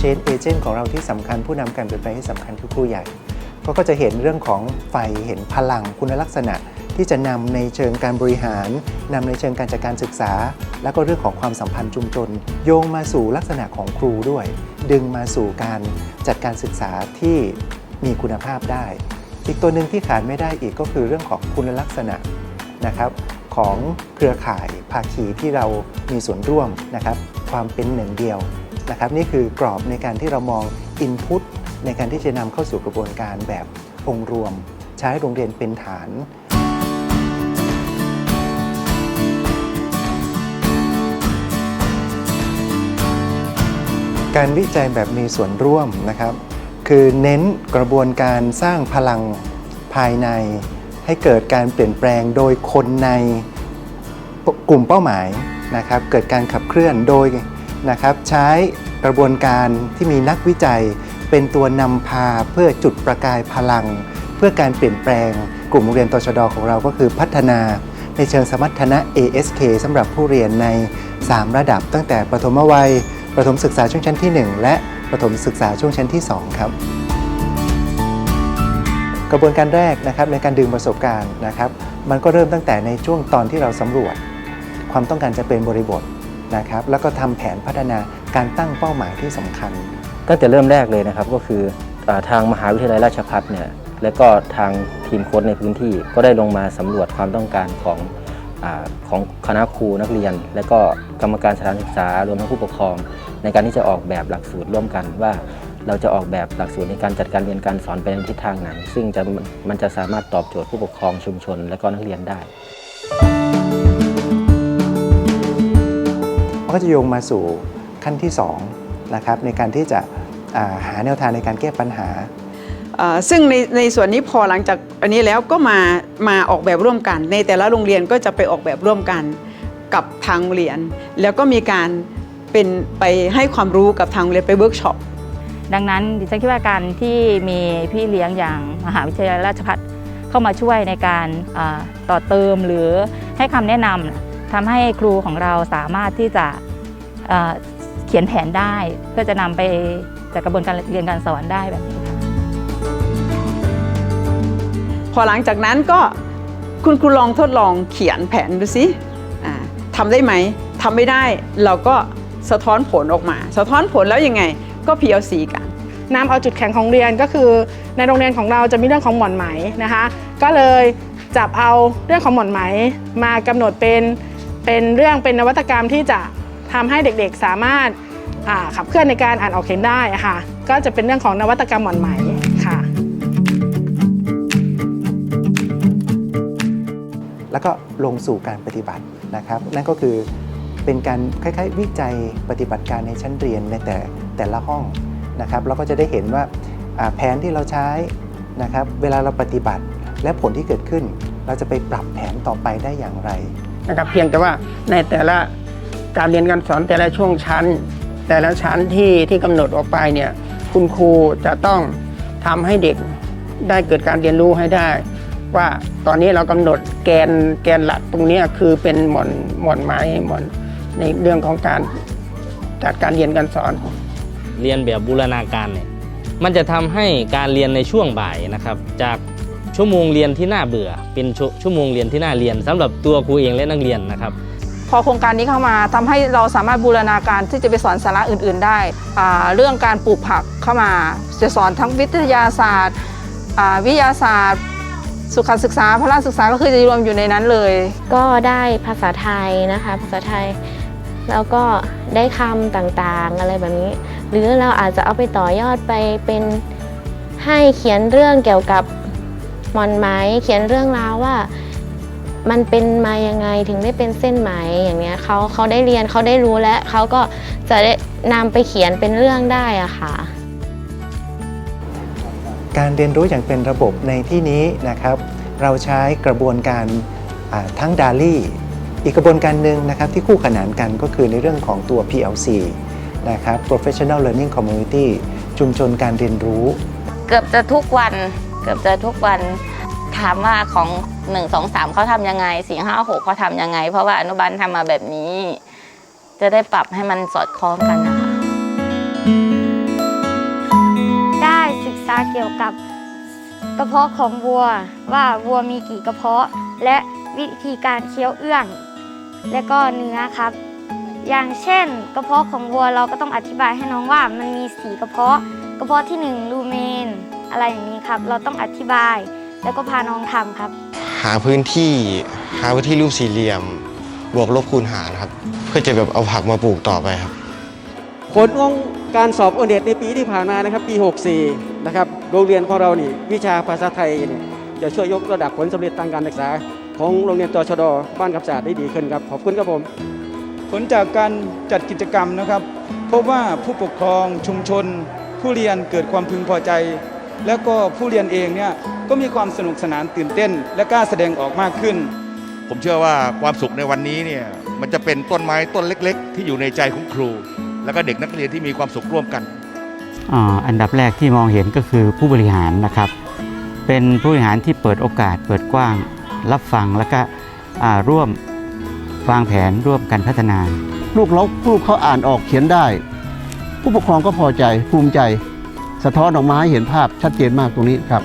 change agent ของเราที่สำคัญผู้นำการเปลี่ยนแปลงที่สำคัญคือครูใหญ่ก็ก็จะเห็นเรื่องของไฟเห็นพลังคุณลักษณะที่จะนำในเชิงการบริหาร นำในเชิงการจัดการศึกษา แล้วก็เรื่องของความสัมพันธ์ชุมชน โยงมาสู่ลักษณะของครูด้วย ดึงมาสู่การจัดการศึกษาที่มีคุณภาพได้ อีกตัวหนึ่งที่ขาดไม่ได้อีกก็คือเรื่องของคุณลักษณะนะครับของเครือข่ายภาคีที่เรามีส่วนร่วมนะครับ ความเป็นหนึ่งเดียว นะครับนี่คือกรอบในการที่เรามอง Input ในการที่จะนำเข้าสู่กระบวนการแบบองค์รวม ใช้โรงเรียนเป็นฐานการวิจัยแบบมีส่วนร่วมนะครับ คือเน้นกระบวนการสร้างพลังภายใน ให้เกิดการเปลี่ยนแปลงโดยคนในกลุ่มเป้าหมายนะครับ เกิดการขับเคลื่อนโดย นะครับใช้กระบวนการที่มีนักวิจัย เป็นตัวนำพาเพื่อจุดประกายพลัง เพื่อการเปลี่ยนแปลงกลุ่มโรงเรียนตชดของเราก็คือพัฒนาในเชิงสมรรถนะ ASK สำหรับผู้เรียนใน 3 ระดับ ตั้งแต่ประถมวัย ประถมศึกษาช่วงชั้นที่ 1 และประถมศึกษาช่วงชั้นที่ 2 ครับ กระบวนการแรกนะครับในการดึงประสบการณ์นะครับ มันก็เริ่มตั้งแต่ในช่วงตอนที่เราสำรวจ ความต้องการจะเป็นบริบท นะครับแล้วก็ทำแผนพัฒนาการตั้งเป้าหมายที่สำคัญ ตั้งแต่เริ่มแรกเลยนะครับก็คือทางมหาวิทยาลัยราชภัฏเนี่ยและก็ทางทีมโค้ชในพื้นที่ก็ได้ลงมาสำรวจความต้องการของอของคณะครูนักเรียน และก็กรรมการสถานศึกษารวมทั้งผู้ปกครอง ในการที่จะออกแบบหลักสูตรร่วมกันว่าเราจะออกแบบหลักสูตรในการจัดการเรียนการสอนไปในทิศทางไหนซึ่งจะมันจะสามารถตอบโจทย์ผู้ปกครองชุมชน และก็นักเรียนได้ มันก็จะโยงมาสู่ขั้นที่2นะครับในการที่จะอ่าหาแนวทางในการแก้ปัญหาเอ่อซึ่งในในส่วนนี้พอหลังจากอันนี้แล้วก็มามาออกแบบร่วมกัน ในแต่ละโรงเรียนก็จะไปออกแบบร่วมกันกับทางโรงเรียน แล้วก็มีการเป็นไปให้ความรู้กับทางโรงเรียนไปเวิร์กช็อปดังนั้นดิฉันคิดว่าการที่มีพี่เลี้ยงอย่างมหาวิทยาลัยราชภัฏเข้ามาช่วยในการอ่าต่อเติมหรือให้คำแนะนำ ทำให้ครูของเราสามารถที่จะเอ่อเขียนแผนได้ เพื่อจะนำไปจัดกระบวนการเรียนการสอนได้แบบนี้ค่ะพอหลังจากนั้นก็คุณครูลองทดลองเขียนแผนดูสิอ่าทำได้ไหมทำไม่ได้เราก็สะท้อนผลออกมา สะท้อนผลแล้วยังไงก็ PLC กันนำเอาจุดแข็งของเรียนก็คือในโรงเรียนของเราจะมีเรื่องของหม่อนไหมนะคะ ก็เลยจับเอาเรื่องของหม่อนไหมมากำหนดเป็น เป็นเรื่องเป็นนวัตกรรมที่จะทำให้เด็กๆสามารถขับเคลื่อนในการอ่านออกเขียนได้ค่ะ ก็จะเป็นเรื่องของนวัตกรรมหม่อนไหมค่ะ แล้วก็ลงสู่การปฏิบัตินะครับ นั่นก็คือเป็นการคล้ายๆ วิจัยปฏิบัติการในชั้นเรียนในแต่แต่ละห้องนะครับเราก็จะได้เห็นว่าแผนที่เราใช้นะครับ เวลาเราปฏิบัติและผลที่เกิดขึ้น เราจะไปปรับแผนต่อไปได้อย่างไร นะครับเพียงแต่ว่าในแต่ละการเรียนการสอนแต่ละช่วงชั้น แต่ละชั้นที่ที่กำหนดออกไปเนี่ยคุณครูจะต้องทำให้เด็กได้เกิดการเรียนรู้ให้ได้ ว่าตอนนี้เรากำหนดแกนแกนหลักตรงนี้คือเป็นหมอนหมอนไม้หมอนในเรื่องของการจัดการเรียนการสอน เรียนแบบบูรณาการเนี่ยมันจะทำให้การเรียนในช่วงบ่ายนะครับ จาก ชั่วโมงเรียนที่น่าเบื่อ เป็นชั่วชั่วโมงเรียนที่น่าเรียนสำหรับตัวครูเองและนักเรียนนะครับ พอโครงการนี้เข้ามาทำให้เราสามารถบูรณาการที่จะไปสอนสาระอื่น ๆ ได้อ่าเรื่องการปลูกผักเข้ามาจะสอนทั้งวิทยาศาสตร์อ่าวิทยาศาสตร์สุขศึกษาพละศึกษาก็คือจะรวมอยู่ในนั้นเลย ก็ได้ภาษาไทยนะคะ ภาษาไทย แล้วก็ได้คำต่างๆอะไรแบบนี้ หรือเราอาจจะเอาไปต่อยอดไปเป็นให้เขียนเรื่องเกี่ยวกับ หมอนไหมเขียนเรื่องราวว่ามันเป็นมายังไงถึงได้เป็นเส้นไหมอย่างเนี้ยเขาเขาได้เรียนเขาได้รู้และเขาก็จะได้นำไปเขียนเป็นเรื่องได้อะค่ะ การเรียนรู้อย่างเป็นระบบในที่นี้นะครับ เราใช้กระบวนการอ่าทั้งดาลี่อีกกระบวนการหนึ่งนะครับที่คู่ขนานกันก็คือในเรื่องของตัว PLC นะครับ Professional Learning Community ชุมชนการเรียนรู้ เกือบจะทุกวันเกือบจะทุกวันถามว่าของ1 2 3เขาทำยังไง4 5 6เขาทำยังไง เพราะว่าอนุบาลทำมาแบบนี้ จะได้ปรับให้มันสอดคล้องกันนะคะ ได้ศึกษาเกี่ยวกับกระเพาะของวัวว่าวัวมีกี่กระเพาะ และวิธีการเคี้ยวเอื้อง และก็เนื้อครับ อย่างเช่น กระเพาะของวัวเราก็ต้องอธิบายให้น้องว่ามันมีสีกระเพาะ กระเพาะที่หนึ่งลูเมน อะไรอย่างนี้ครับ เราต้องอธิบาย แล้วก็พาน้องทำครับ หาพื้นที่หาพื้นที่รูปสี่เหลี่ยม บวกลบคูณหารครับ เพื่อจะแบบเอาผักมาปลูกต่อไปครับ ผลของการสอบโอเน็ตในปีที่ผ่านมานะครับ ปี 64 นะครับโรงเรียนของเรานี่วิชาภาษาไทยเนี่ยจะช่วยยกระดับผลสำเร็จทางการศึกษา ของโรงเรียนตชดบ้านกับศาสตร์ได้ดีขึ้นครับขอบคุณครับผม ผลจากการจัดกิจกรรมนะครับ พบว่าผู้ปกครองชุมชน ผู้เรียนเกิดความพึงพอใจ แล้วก็ผู้เรียนเองเนี่ยก็มีความสนุกสนานตื่นเต้น และกล้าแสดงออกมากขึ้น ผมเชื่อว่าความสุขในวันนี้เนี่ยมันจะเป็นต้นไม้ต้นเล็ก ๆ ที่อยู่ในใจของครู แล้วก็เด็กนักเรียนที่มีความสุขร่วมกันอ่าอันดับแรกที่มองเห็นก็คือผู้บริหารนะครับ เป็นผู้บริหารที่เปิดโอกาสเปิดกว้าง รับฟังแล้วก็อ่าร่วมวางแผนร่วมกันพัฒนา ลูกเราลูกเขาอ่านออกเขียนได้ ผู้ปกครองก็พอใจภูมิใจ สะท้อนออกมาให้เห็นภาพชัดเจนมากตรงนี้ครับ